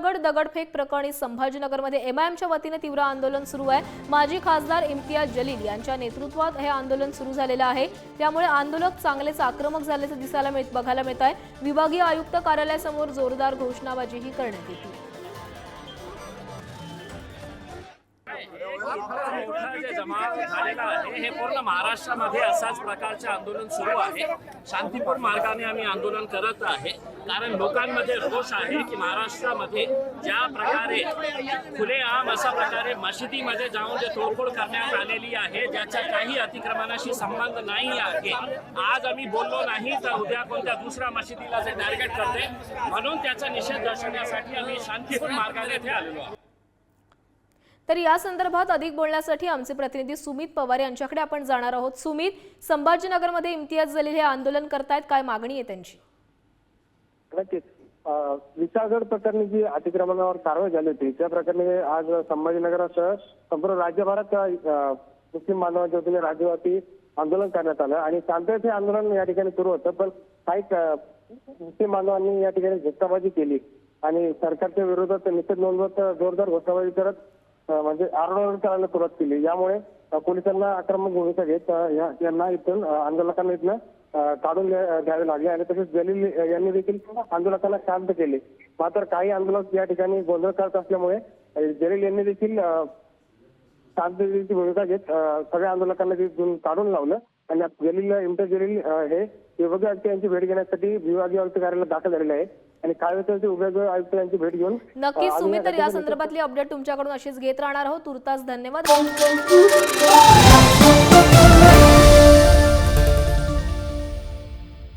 विशाळगड दगडफेक प्रकरणी संभाजीनगरमध्ये एमआयएमच्या वतीने तीव्र आंदोलन सुरू आहे. माजी खासदार इम्तियाज जलील यांच्या नेतृत्वात हे आंदोलन सुरू झालेलं आहे. त्यामुळे आंदोलक चांगलेच आक्रमक झाल्याचं दिसायला मिळत बघायला मिळत आहे. विभागीय आयुक्त कार्यालयासमोर जोरदार घोषणाबाजीही करण्यात येते. जे जमाव झालेला आहे. हे पूर्ण महाराष्ट्रामध्ये असाच प्रकारचे आंदोलन सुरू आहे. शांतीपूर मार्गाने आम्ही आंदोलन करत आहे. कारण लोकांमध्ये रोष आहे की महाराष्ट्रामध्ये ज्या प्रकारे खुलेआम अशा प्रकारे मशिदीमध्ये जाऊन जे तोडफोड करण्यात आलेली आहे ज्याचा काही अतिक्रमणाशी संबंध नाही आहे. आज आम्ही बोललो नाही तर उद्या कोणत्या दुसऱ्या मशिदीला जे टार्गेट करते म्हणून त्याचा निषेध दर्शवण्यासाठी आम्ही शांतीपूर मार्गाने इथे आलेलो आहोत. तर या संदर्भात अधिक बोलण्यासाठी आमचे प्रतिनिधी सुमित पवार यांच्याकडे आपण जाणार आहोत. सुमित संभाजीनगरमध्ये इम्तियाज जलील हे आंदोलन करतायत काय मागणी आहे त्यांची? नक्कीच. प्रकरणी जी अतिक्रमणावर कारवाई झाली होती त्या प्रकरणी आज संभाजीनगरासह संपूर्ण राज्यभरात मुस्लिम बांधवांच्या वतीने राज्यव्यापी आंदोलन करण्यात आलं आणि शांततेचे आंदोलन या ठिकाणी सुरू होतं पण काही मुस्लिम बांधवांनी या ठिकाणी घोषणाबाजी केली आणि सरकारच्या विरोधात निषेध नोंदवत जोरदार घोषणाबाजी करत म्हणजे आरडाओरड करायला सुरुवात केली. यामुळे पोलिसांना आक्रमक भूमिका घेत या- यांना इथून आंदोलकांना इथनं काढून द्या- लागले. आणि तसेच जलील यांनी देखील आंदोलकांना शांत केले. मात्र काही आंदोलक या ठिकाणी गोंधळ करत असल्यामुळे जलील यांनी देखील शांततेची भूमिका घेत सगळ्या आंदोलकांना तिथून काढून लावलं. आणि जलील इम्तियाज जलील हे विभागीय आयुक्त यांची भेट घेण्यासाठी विभागीय आयुक्त कार्यालयात दाखल झालेले आहे आणि वेळाचे विभागीय आयुक्त यांची भेट घेऊन नक्कीच सुमित तर या संदर्भातली अपडेट तुमच्याकडून अशीच घेत राहणार आहोत. तुर्तास धन्यवाद.